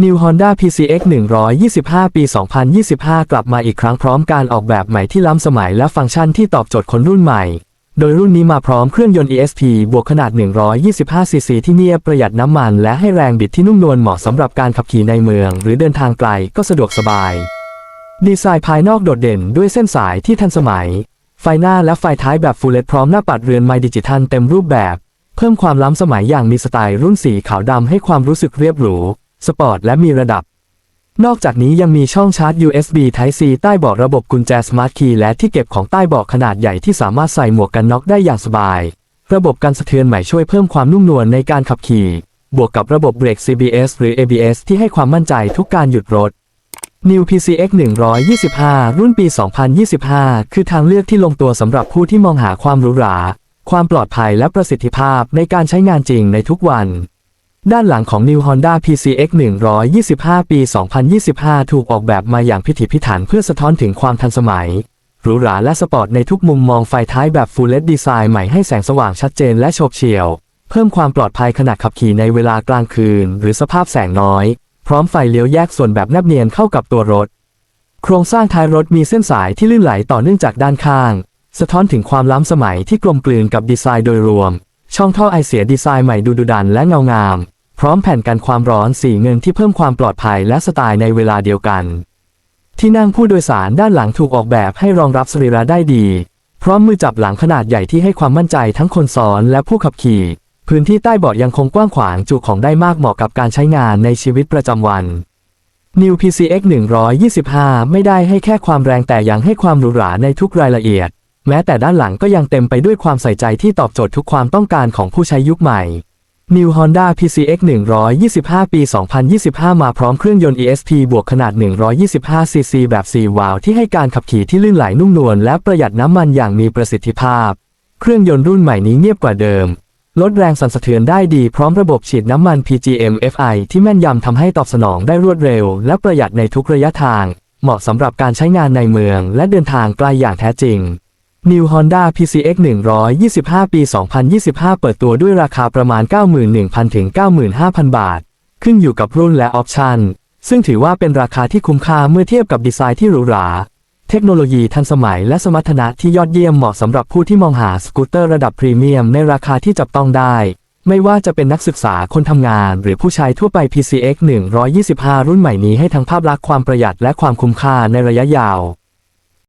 New Honda PCX 125 ปี 2025 กลับมาอีกครั้งพร้อมการออกแบบใหม่ที่ล้ำสมัยและฟังก์ชันที่ตอบโจทย์คนรุ่นใหม่ โดยรุ่นนี้มาพร้อมเครื่องยนต์ ESP บวกขนาด 125 ซีซีที่เนียบประหยัดน้ำมันและให้แรงบิดที่นุ่มนวลเหมาะสำหรับการขับขี่ในเมือง หรือเดินทางไกลก็สะดวกสบาย ดีไซน์ภายนอกโดดเด่นด้วยเส้นสายที่ทันสมัย ไฟหน้าและไฟท้ายแบบฟูลเลตพร้อมหน้าปัดเรือนไมดิจิทัลเต็มรูปแบบ เพิ่มความล้ำสมัยอย่างมีสไตล์รุ่นสีขาวดำให้ความรู้สึกเรียบหรู สปอร์ตและมีระดับ นอกจากนี้ยังมีช่องชาร์จ USB Type C ใต้เบาะระบบกุญแจ Smart Key และที่เก็บของใต้เบาะขนาดใหญ่ที่สามารถใส่หมวกกันน็อกได้อย่างสบาย ระบบการสะเทือนใหม่ช่วยเพิ่มความนุ่มนวลในการขับขี่ บวกกับระบบเบรก CBS หรือ ABS ที่ให้ความมั่นใจทุกการหยุดรถ New PCX 125 รุ่นปี 2025 คือทางเลือกที่ลงตัวสำหรับผู้ที่มองหาความหรูหรา ความปลอดภัยและประสิทธิภาพในการใช้งานจริงในทุกวัน ด้านหลังของ New Honda PCX 125 ปี 2025 ถูกออกแบบมาอย่างพิถีพิถันเพื่อสะท้อนถึงความทันสมัย หรูหราและสปอร์ตในทุกมุมมองไฟท้ายแบบ Full LED ดีไซน์ใหม่ให้แสงสว่างชัดเจนและโฉบเฉี่ยว เพิ่มความปลอดภัยขณะขับขี่ในเวลากลางคืน หรือสภาพแสงน้อย พร้อมไฟเลี้ยวแยกส่วนแบบแนบเนียนเข้ากับตัวรถ โครงสร้างท้ายรถมีเส้นสายที่ลื่นไหลต่อเนื่องจากด้านข้าง สะท้อนถึงความล้ำสมัยที่กลมกลืนกับดีไซน์โดยรวม ช่องท่อไอเสียดีไซน์ใหม่ดูดุดันและเงางาม พร้อมแผ่นกันความร้อนสีเงินที่เพิ่มความปลอดภัยและสไตล์ในเวลาเดียวกัน ที่นั่งผู้โดยสารด้านหลังถูกออกแบบให้รองรับสรีระได้ดี พร้อมมือจับหลังขนาดใหญ่ที่ให้ความมั่นใจทั้งคนซ้อนและผู้ขับขี่ พื้นที่ใต้เบาะยังคงกว้างขวางจุของได้มากเหมาะกับการใช้งานในชีวิตประจำวัน New PCX 125 ไม่ได้ให้แค่ความแรงแต่ยังให้ความหรูหราในทุกรายละเอียด แม้แต่ด้านหลังก็ยังเต็มไปด้วยความใส่ใจที่ตอบโจทย์ทุกความต้องการของผู้ใช้ยุคใหม่ New Honda PCX 125 ปี 2025 มาพร้อมเครื่องยนต์ ESP บวกขนาด 125 cc แบบ 4 วาล์วที่ให้การขับขี่ที่ลื่นไหลนุ่มนวลและประหยัดน้ำมันอย่างมีประสิทธิภาพ เครื่องยนต์รุ่นใหม่นี้เงียบกว่าเดิม ลดแรงสั่นสะเทือนได้ดีพร้อมระบบฉีดน้ำมัน PGM FI ที่แม่นยำทำให้ตอบสนองได้รวดเร็ว และประหยัดในทุกระยะทาง เหมาะสำหรับการใช้งานในเมือง และเดินทางไกลอย่างแท้จริง New Honda PCX 125 ปี 2025 เปิดตัวด้วยราคาประมาณ 91,000 ถึง 95,000 บาท ขึ้นอยู่กับรุ่นและออปชันซึ่งถือว่าเป็นราคาที่คุ้มค่าเมื่อเทียบกับดีไซน์ที่หรูหรา เทคโนโลยีทันสมัยและสมรรถนะที่ยอดเยี่ยมเหมาะสำหรับผู้ที่มองหาสกูตเตอร์ระดับพรีเมียมในราคาที่จับต้องได้ ไม่ว่าจะเป็นนักศึกษาคนทำงาน หรือผู้ใช้ทั่วไป PCX 125 รุ่นใหม่นี้ให้ทั้งภาพลักษณ์ความประหยัดและความคุ้มค่าในระยะยาว